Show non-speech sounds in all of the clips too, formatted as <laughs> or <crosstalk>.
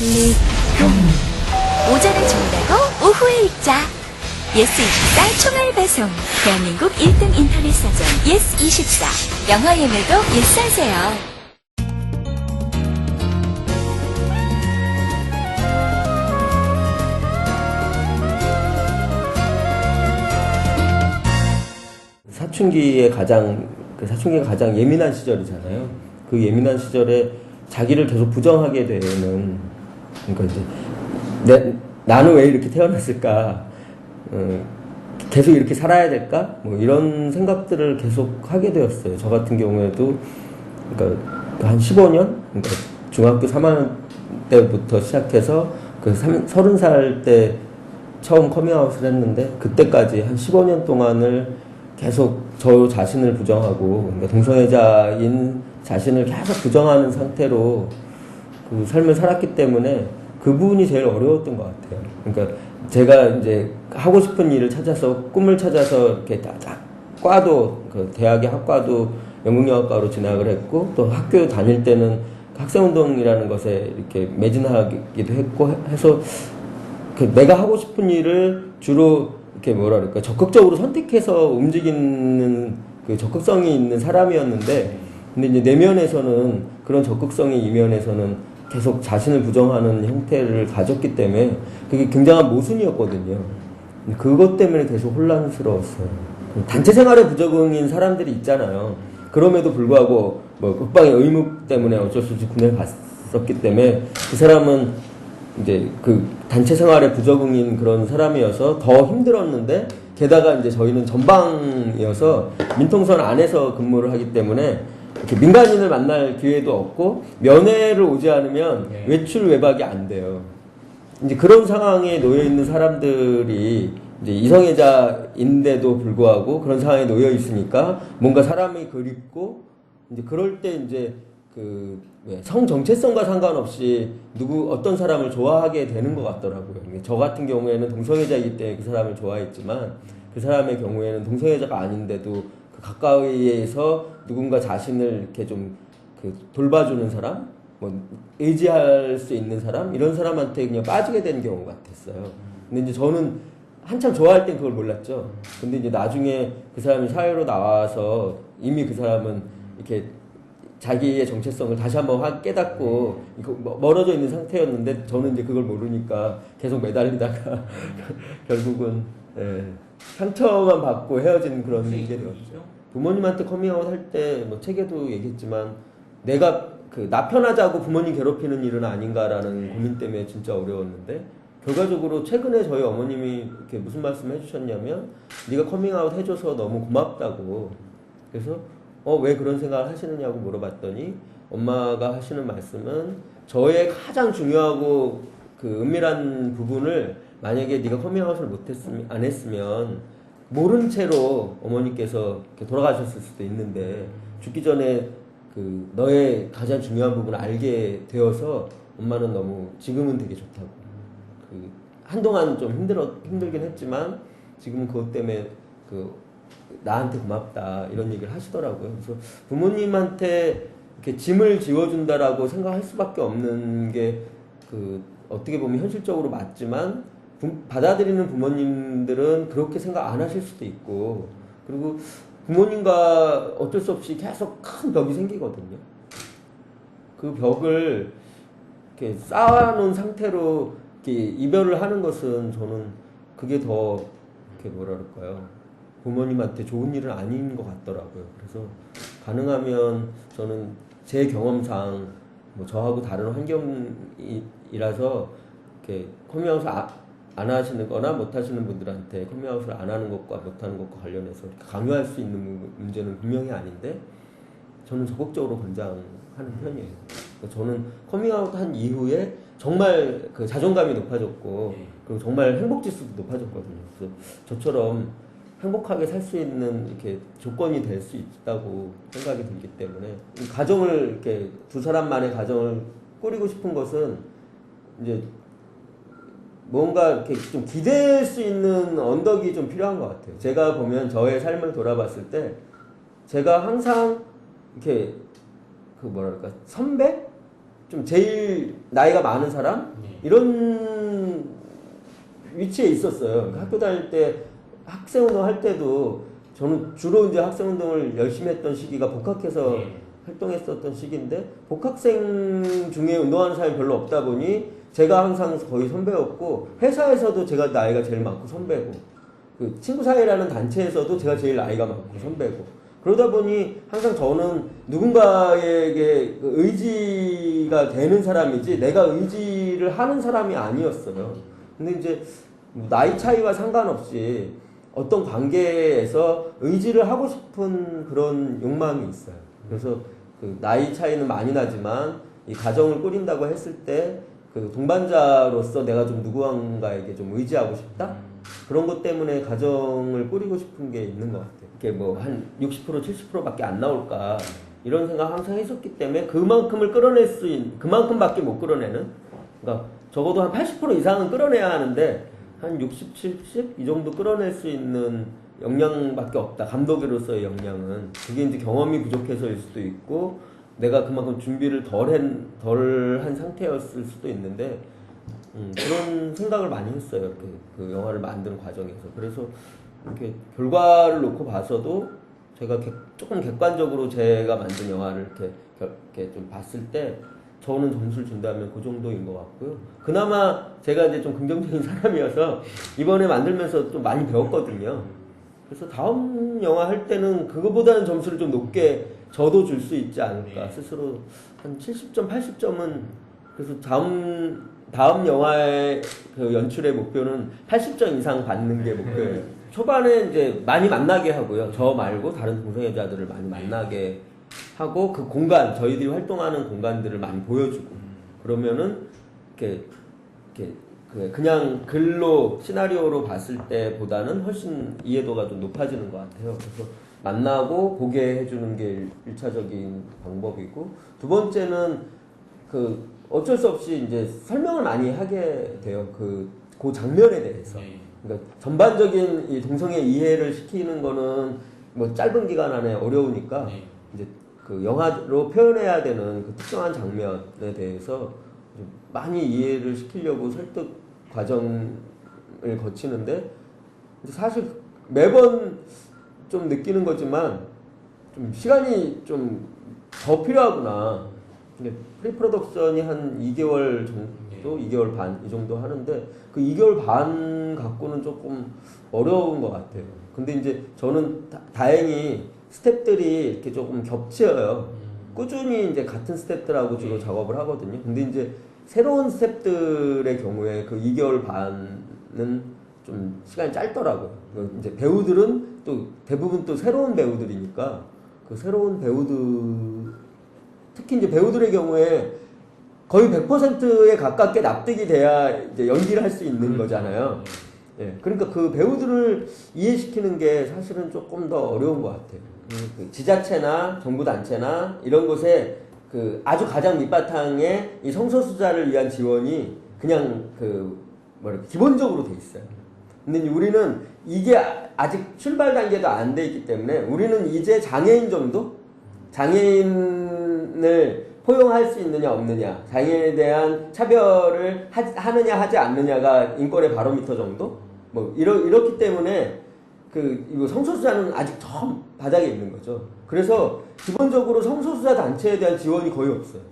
리금 오전에 준다고 오후에 읽자. 예스24 총알 배송. 대한민국 1등 인터넷 사전. 예스24 영화 예매도 예스하세요. 사춘기에 가장 그 사춘기가 가장 예민한 시절이잖아요. 그 예민한 시절에 자기를 계속 부정하게 되는 그러니까 이제 내, 나는 왜 이렇게 태어났을까? 어, 계속 이렇게 살아야 될까? 뭐 이런 생각들을 계속 하게 되었어요. 저 같은 경우에도 그러니까 한 15년, 그러니까 중학교 3학년 때부터 시작해서 그 30살 때 처음 커밍아웃을 했는데 그때까지 한 15년 동안을 계속 저 자신을 부정하고 그러니까 동성애자인 자신을 계속 부정하는 상태로 그 삶을 살았기 때문에 그 부분이 제일 어려웠던 것 같아요. 그러니까 제가 이제 하고 싶은 일을 찾아서 꿈을 찾아서 이렇게 딱, 딱 과도 그 대학의 학과도 연극영화과로 진학을 했고 또 학교 다닐 때는 학생운동이라는 것에 이렇게 매진하기도 했고 해서 그 내가 하고 싶은 일을 주로 이렇게 뭐라 그럴까 적극적으로 선택해서 움직이는 그 적극성이 있는 사람이었는데 근데 이제 내면에서는 그런 적극성의 이면에서는 계속 자신을 부정하는 형태를 가졌기 때문에 그게 굉장한 모순이었거든요. 그것 때문에 계속 혼란스러웠어요. 단체 생활에 부적응인 사람들이 있잖아요. 그럼에도 불구하고 뭐 국방의 의무 때문에 어쩔 수 없이 군에 갔었기 때문에 그 사람은 이제 그 단체 생활에 부적응인 그런 사람이어서 더 힘들었는데 게다가 이제 저희는 전방이어서 민통선 안에서 근무를 하기 때문에 이렇게 민간인을 만날 기회도 없고 면회를 오지 않으면 네. 외출 외박이 안 돼요. 이제 그런 상황에 놓여 있는 사람들이 이제 이성애자인데도 불구하고 그런 상황에 놓여 있으니까 뭔가 사람이 그립고 이제 그럴 때 이제 그 성 정체성과 상관없이 누구 어떤 사람을 좋아하게 되는 것 같더라고요. 저 같은 경우에는 동성애자이기 때문에 그 사람을 좋아했지만 그 사람의 경우에는 동성애자가 아닌데도 그 가까이에서 누군가 자신을 이렇게 좀 그 돌봐주는 사람, 뭐 의지할 수 있는 사람 이런 사람한테 그냥 빠지게 되는 경우 같았어요. 근데 이제 저는 한참 좋아할 땐 그걸 몰랐죠. 근데 이제 나중에 그 사람이 사회로 나와서 이미 그 사람은 이렇게 자기의 정체성을 다시 한번 확 깨닫고 멀어져 있는 상태였는데 저는 이제 그걸 모르니까 계속 매달리다가 <laughs> 결국은 예, 상처만 받고 헤어진 그런 게 되었죠. 부모님한테 커밍아웃 할 때 뭐 책에도 얘기했지만 내가 그 나 편하자고 부모님 괴롭히는 일은 아닌가라는 고민 때문에 진짜 어려웠는데 결과적으로 최근에 저희 어머님이 이렇게 무슨 말씀 해주셨냐면 네가 커밍아웃 해줘서 너무 고맙다고 그래서 어 왜 그런 생각을 하시느냐고 물어봤더니 엄마가 하시는 말씀은 저의 가장 중요하고 그 은밀한 부분을 만약에 네가 커밍아웃을 못했으면 안 했으면 모른 채로 어머니께서 돌아가셨을 수도 있는데 죽기 전에 그 너의 가장 중요한 부분을 알게 되어서 엄마는 너무 지금은 되게 좋다고 그 한동안 좀 힘들어 힘들긴 했지만 지금은 그것 때문에 그 나한테 고맙다 이런 얘기를 하시더라고요. 그래서 부모님한테 이렇게 짐을 지워준다라고 생각할 수밖에 없는 게 그 어떻게 보면 현실적으로 맞지만 부- 받아들이는 부모님들은 그렇게 생각 안 하실 수도 있고 그리고 부모님과 어쩔 수 없이 계속 큰 벽이 생기거든요. 그 벽을 이렇게 쌓아놓은 상태로 이렇게 이별을 하는 것은 저는 그게 더 이렇게 뭐라 그럴까요? 부모님한테 좋은 일은 아닌 것 같더라고요. 그래서 가능하면 저는 제 경험상 뭐 저하고 다른 환경이라서 이렇게 커밍아웃을 아- 안 하시는 거나 못 하시는 분들한테 커밍아웃을 안 하는 것과 못 하는 것과 관련해서 강요할 수 있는 문- 문제는 분명히 아닌데 저는 적극적으로 권장하는 편이에요. 그러니까 저는 커밍아웃 한 이후에 정말 그 자존감이 높아졌고 그리고 정말 행복 지수도 높아졌거든요. 그래서 저처럼 행복하게 살 수 있는 이렇게 조건이 될 수 있다고 생각이 들기 때문에 이 가정을 이렇게 두 사람만의 가정을 꾸리고 싶은 것은 이제 뭔가 이렇게 좀 기댈 수 있는 언덕이 좀 필요한 것 같아요. 제가 보면 저의 삶을 돌아봤을 때 제가 항상 이렇게 그 뭐랄까 선배 좀 제일 나이가 많은 사람 네. 이런 위치에 있었어요. 그러니까 학교 다닐 때 학생 운동 할 때도 저는 주로 이제 학생 운동을 열심히 했던 시기가 복학해서 네. 활동했었던 시기인데 복학생 중에 운동하는 사람이 별로 없다 보니 제가 항상 거의 선배였고 회사에서도 제가 나이가 제일 많고 선배고 그 친구 사이라는 단체에서도 제가 제일 나이가 많고 선배고 그러다 보니 항상 저는 누군가에게 그 의지가 되는 사람이지 내가 의지를 하는 사람이 아니었어요. 근데 이제 나이 차이와 상관없이 어떤 관계에서 의지를 하고 싶은 그런 욕망이 있어요. 그래서 그 나이 차이는 많이 나지만 이 가정을 꾸린다고 했을 때 그 동반자로서 내가 좀 누구한가에게 좀 의지하고 싶다? 그런 것 때문에 가정을 꾸리고 싶은 게 있는 것 같아요. 이게 뭐 한 60% 70%밖에 안 나올까 이런 생각 항상 했었기 때문에 그만큼을 끌어낼 수 있는 그만큼밖에 못 끌어내는 그러니까 적어도 한 80% 이상은 끌어내야 하는데 한 60, 70 이 정도 끌어낼 수 있는 역량밖에 없다. 감독으로서의 역량은 그게 이제 경험이 부족해서일 수도 있고 내가 그만큼 준비를 덜한 덜한 상태였을 수도 있는데 음, 그런 생각을 많이 했어요. 그, 그 영화를 만드는 과정에서. 그래서 이렇게 결과를 놓고 봐서도 제가 객- 조금 객관적으로 제가 만든 영화를 이렇게, 결- 이렇게 좀 봤을 때 저는 점수를 준다면 그 정도인 것 같고요. 그나마 제가 이제 좀 긍정적인 <laughs> 사람이어서 이번에 만들면서 좀 많이 배웠거든요. 그래서 다음 영화 할 때는 그거보다는 점수를 좀 높게 저도 줄 수 있지 않을까 네. 스스로 한 70점, 80점은 그래서 다음 다음 영화의 그 연출의 목표는 80점 이상 받는 게 목표예요. 초반에 이제 많이 만나게 하고요. 저 말고 다른 동성애자들을 많이 만나게 하고 그 공간 저희들이 활동하는 공간들을 많이 보여주고 그러면은 이렇게 이렇게 그- 그냥 글로 시나리오로 봤을 때보다는 훨씬 이해도가 좀 높아지는 것 같아요. 그래서 만나고 보게 해주는 게 일- 일차적인 방법이고 두 번째는 그 어쩔 수 없이 이제 설명을 많이 하게 돼요. 그, 그 장면에 대해서. 네. 그러니까 전반적인 이 동성애 이해를 시키는 거는 뭐 짧은 기간 안에 어려우니까 네. 이제 그 영화로 표현해야 되는 그 특정한 장면에 대해서 좀 많이 이해를 시키려고 설득 과정을 거치는데 사실 매번 좀 느끼는 거지만 좀 시간이 좀 더 필요하구나. 근데 프리 프로덕션이 한 2개월 정도, 2개월 반 이 정도 하는데 그 2개월 반 갖고는 조금 어려운 것 같아요. 근데 이제 저는 다, 행히 스탭들이 이렇게 조금 겹쳐요. 꾸준히 이제 같은 스탭들하고 주로 작업을 하거든요. 근데 이제 새로운 스탭들의 경우에 그 2개월 반은 좀 시간이 짧더라고요. 그 이제 배우들은 또 대부분 또 새로운 배우들이니까 그 새로운 배우들 특히 이제 배우들의 경우에 거의 100%에 가깝게 납득이 돼야 이제 연기를 할 수 있는 거잖아요. 예, 그러니까 그 배우들을 이해시키는 게 사실은 조금 더 어려운 것 같아요. 그 지자체나 정부 단체나 이런 곳에 그 아주 가장 밑바탕에 이 성소수자를 위한 지원이 그냥 그 뭐랄까 기본적으로 돼 있어요. 근데 우리는 이게 아- 아직 출발 단계도 안 돼 있기 때문에 우리는 이제 장애인 정도? 장애인을 포용할 수 있느냐 없느냐 장애인에 대한 차별을 하, 느냐 하지 않느냐가 인권의 바로미터 정도? 뭐 이러, 이렇기 때문에 그 이거 성소수자는 아직 저 바닥에 있는 거죠 그래서 기본적으로 성소수자 단체에 대한 지원이 거의 없어요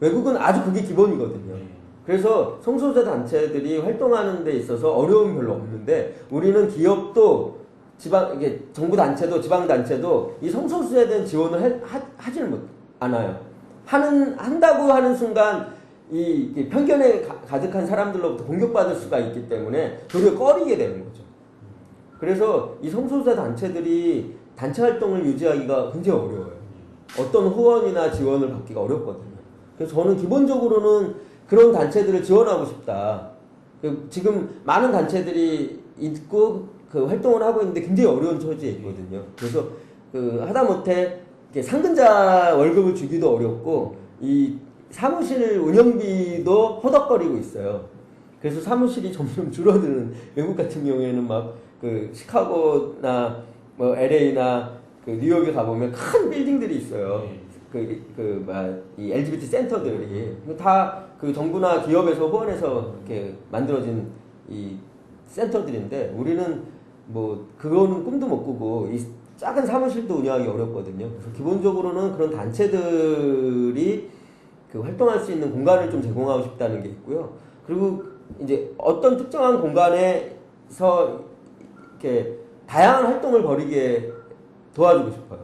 외국은 아주 그게 기본이거든요 네. 그래서 성소수자 단체들이 활동하는 데 있어서 어려움이 별로 없는데 우리는 기업도 지방 이게 정부 단체도 지방 단체도 이 성소수자에 대한 지원을 해- 하, 하지는 못 않아요. 하는 한다고 하는 순간 이, 편견에 가, 가득한 사람들로부터 공격받을 수가 있기 때문에 도리어 꺼리게 되는 거죠. 그래서 이 성소수자 단체들이 단체 활동을 유지하기가 굉장히 어려워요. 어떤 후원이나 지원을 받기가 어렵거든요. 그래서 저는 기본적으로는 그런 단체들을 지원하고 싶다. 그 지금 많은 단체들이 있고 그 활동을 하고 있는데 굉장히 어려운 처지에 있거든요. 그래서 그 하다못해 상근자 월급을 주기도 어렵고 이 사무실 운영비도 허덕거리고 있어요. 그래서 사무실이 점점 줄어드는 외국 같은 경우에는 막 그 시카고나 뭐 LA나 그 뉴욕에 가보면 큰 빌딩들이 있어요. 네. 그, 그, 막, 이 LGBT 센터들이 다 그 정부나 기업에서 후원해서 이렇게 만들어진 이 센터들인데 우리는 뭐 그거는 꿈도 못 꾸고 이 작은 사무실도 운영하기 어렵거든요. 그래서 기본적으로는 그런 단체들이 그 활동할 수 있는 공간을 좀 제공하고 싶다는 게 있고요. 그리고 이제 어떤 특정한 공간에서 이렇게 다양한 활동을 벌이게 도와주고 싶어요.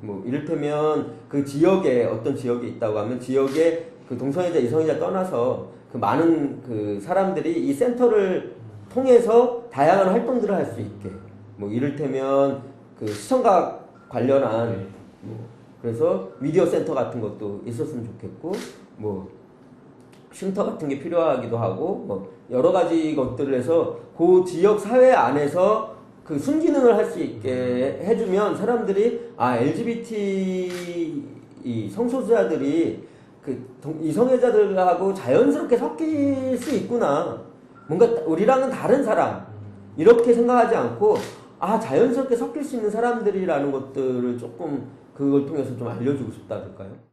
뭐 이를테면 그 지역에 어떤 지역에 있다고 하면 지역에 그 동성애자 이성애자 떠나서 그 많은 그 사람들이 이 센터를 통해서 다양한 활동들을 할 수 있게 뭐 이를테면 그 시청각 관련한 뭐 그래서 미디어 센터 같은 것도 있었으면 좋겠고 뭐 쉼터 같은 게 필요하기도 하고 뭐 여러 가지 것들을 해서 그 지역 사회 안에서 그 순기능을 할 수 있게 해주면 사람들이 아 LGBT 이 성소수자들이 그 동- 이성애자들하고 자연스럽게 섞일 수 있구나 뭔가 우리랑은 다른 사람 이렇게 생각하지 않고 아 자연스럽게 섞일 수 있는 사람들이라는 것들을 조금 그걸 통해서 좀 알려주고 싶다 할까요?